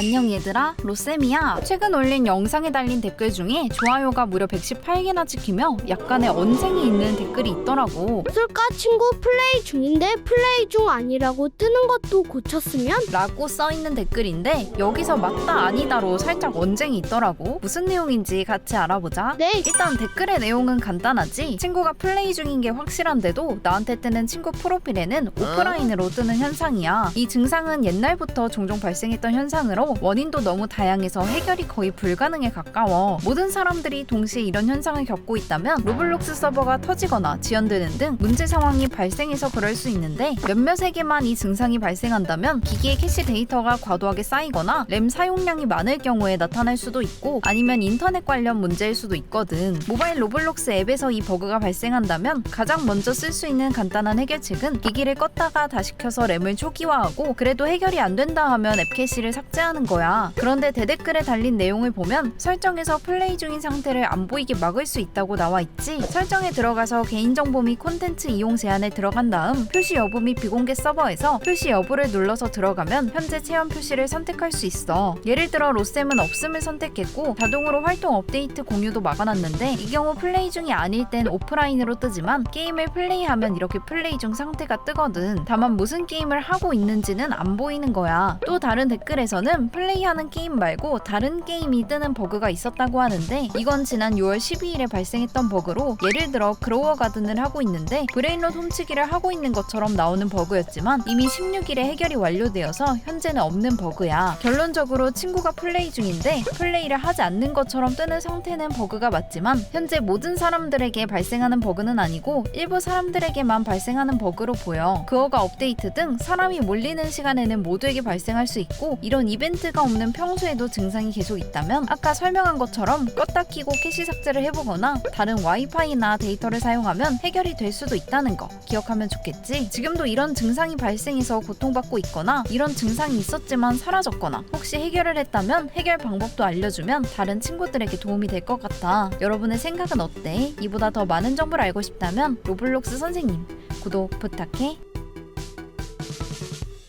안녕 얘들아. 로쌤이야. 최근 올린 영상에 달린 댓글 중에 좋아요가 무려 118개나 찍히며 약간의 언쟁이 있는 댓글이 있더라고. 쓸까 친구 플레이 중인데 플레이 중 아니라고 뜨는 것도 고쳤으면? 라고 써있는 댓글인데 여기서 맞다 아니다로 살짝 언쟁이 있더라고. 무슨 내용인지 같이 알아보자. 네. 일단 댓글의 내용은 간단하지. 친구가 플레이 중인 게 확실한데도 나한테 뜨는 친구 프로필에는 오프라인으로 뜨는 현상이야. 이 증상은 옛날부터 종종 발생했던 현상으로 원인도 너무 다양해서 해결이 거의 불가능에 가까워 모든 사람들이 동시에 이런 현상을 겪고 있다면 로블록스 서버가 터지거나 지연되는 등 문제 상황이 발생해서 그럴 수 있는데 몇몇에게만 이 증상이 발생한다면 기기의 캐시 데이터가 과도하게 쌓이거나 램 사용량이 많을 경우에 나타날 수도 있고 아니면 인터넷 관련 문제일 수도 있거든. 모바일 로블록스 앱에서 이 버그가 발생한다면 가장 먼저 쓸 수 있는 간단한 해결책은 기기를 껐다가 다시 켜서 램을 초기화하고 그래도 해결이 안 된다 하면 앱 캐시를 삭제하는 거야. 그런데 대댓글에 달린 내용을 보면 설정에서 플레이 중인 상태를 안 보이게 막을 수 있다고 나와 있지. 설정에 들어가서 개인정보 및 콘텐츠 이용 제한에 들어간 다음 표시 여부 및 비공개 서버에서 표시 여부를 눌러서 들어가면 현재 체험 표시를 선택할 수 있어. 예를 들어 로쌤은 없음을 선택했고 자동으로 활동 업데이트 공유도 막아놨는데 이 경우 플레이 중이 아닐 땐 오프라인으로 뜨지만 게임을 플레이하면 이렇게 플레이 중 상태가 뜨거든. 다만 무슨 게임을 하고 있는지는 안 보이는 거야. 또 다른 댓글에서는 플레이하는 게임 말고 다른 게임이 뜨는 버그가 있었다고 하는데 이건 지난 6월 12일에 발생했던 버그로 예를 들어 그로워 가든을 하고 있는데 브레인롯 훔치기를 하고 있는 것처럼 나오는 버그였지만 이미 16일에 해결이 완료되어서 현재는 없는 버그야. 결론적으로 친구가 플레이 중인데 플레이를 하지 않는 것처럼 뜨는 상태는 버그가 맞지만 현재 모든 사람들에게 발생하는 버그는 아니고 일부 사람들에게만 발생하는 버그로 보여. 그어가 업데이트 등 사람이 몰리는 시간에는 모두에게 발생할 수 있고 이런 이벤트가 없는 평소에도 증상이 계속 있다면 아까 설명한 것처럼 껐다 키고 캐시 삭제를 해보거나 다른 와이파이나 데이터를 사용하면 해결이 될 수도 있다는 거 기억하면 좋겠지. 지금도 이런 증상이 발생해서 고통받고 있거나 이런 증상이 있었지만 사라졌거나 혹시 해결을 했다면 해결 방법도 알려주면 다른 친구들에게 도움이 될 것 같아. 여러분의 생각은 어때? 이보다 더 많은 정보를 알고 싶다면 로블록스 선생님 구독 부탁해.